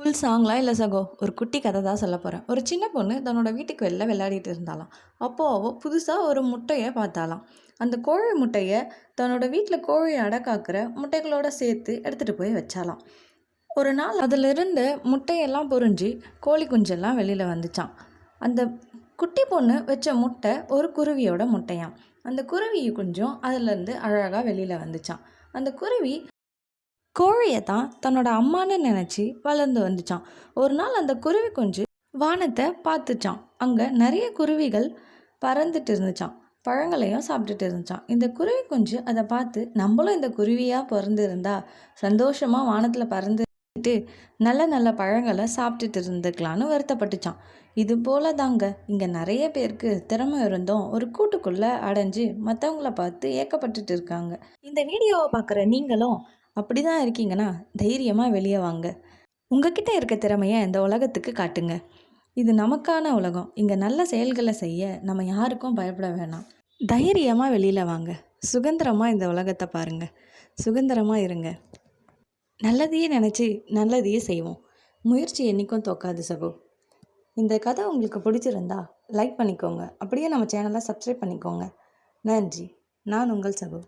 Full சாங்லாம் இல்லை சகோ ஒரு குட்டி கதை தான் சொல்ல போகிறேன் ஒரு சின்ன பொண்ணு தன்னோட வீட்டுக்கு வெளில விளையாடிட்டு இருந்தாலாம் அப்போது அவள் புதுசாக ஒரு முட்டையை பார்த்தாலாம் அந்த கோழி முட்டையை தன்னோட வீட்டில் கோழி அடக்காக்குற முட்டைகளோட சேர்த்து எடுத்துகிட்டு போய் வச்சாலாம் ஒரு நாள் அதிலிருந்து முட்டையெல்லாம் பொரிஞ்சு கோழி குஞ்செல்லாம் வெளியில் வந்துச்சான் அந்த குட்டி பொண்ணு வச்ச முட்டை ஒரு குருவியோட முட்டையாம். அந்த குருவி குஞ்சும் அதுலேருந்து அழகாக வெளியில் வந்துச்சான் அந்த குருவி கோழியை தான் தன்னோட அம்மான்னு நினச்சி வளர்ந்து வந்துச்சான் ஒரு நாள் அந்த குருவி குஞ்சு வானத்தை பார்த்துச்சான் அங்கே நிறைய குருவிகள் பறந்துட்டு இருந்துச்சான் பழங்களையும் சாப்பிட்டுட்டு இருந்துச்சான் இந்த குருவி குஞ்சு அதை பார்த்து நம்மளும் இந்த குருவியாக பிறந்திருந்தா சந்தோஷமாக வானத்தில் பறந்துட்டு நல்ல நல்ல பழங்களை சாப்பிட்டுட்டு இருந்துக்கலான்னு வருத்தப்பட்டுச்சான் இது போல தாங்க இங்கே நிறைய பேருக்கு திறமை இருந்தும் ஒரு கூட்டுக்குள்ளே அடைஞ்சு மற்றவங்கள பார்த்து ஏக்கப்பட்டுட்டு இருக்காங்க. இந்த வீடியோவை பார்க்குற நீங்களும் அப்படி தான் இருக்கீங்கன்னா தைரியமாக வெளியே வாங்க. உங்ககிட்ட இருக்க திறமையை இந்த உலகத்துக்கு காட்டுங்க. இது நமக்கான உலகம். இங்கே நல்ல செயல்களை செய்ய நம்ம யாருக்கும் பயப்பட வேணாம். தைரியமாக வெளியில் வாங்க. சுதந்திரமாக இந்த உலகத்தை பாருங்கள் சுதந்திரமாக இருங்க. நல்லதையே நினச்சி நல்லதையே செய்வோம். முயற்சி என்றைக்கும் தோக்காது சகோ. இந்த கதை உங்களுக்கு பிடிச்சிருந்தா லைக் பண்ணிக்கோங்க. அப்படியே நம்ம சேனலை சப்ஸ்கிரைப் பண்ணிக்கோங்க. நன்றி. நான் உங்கள் சகோ.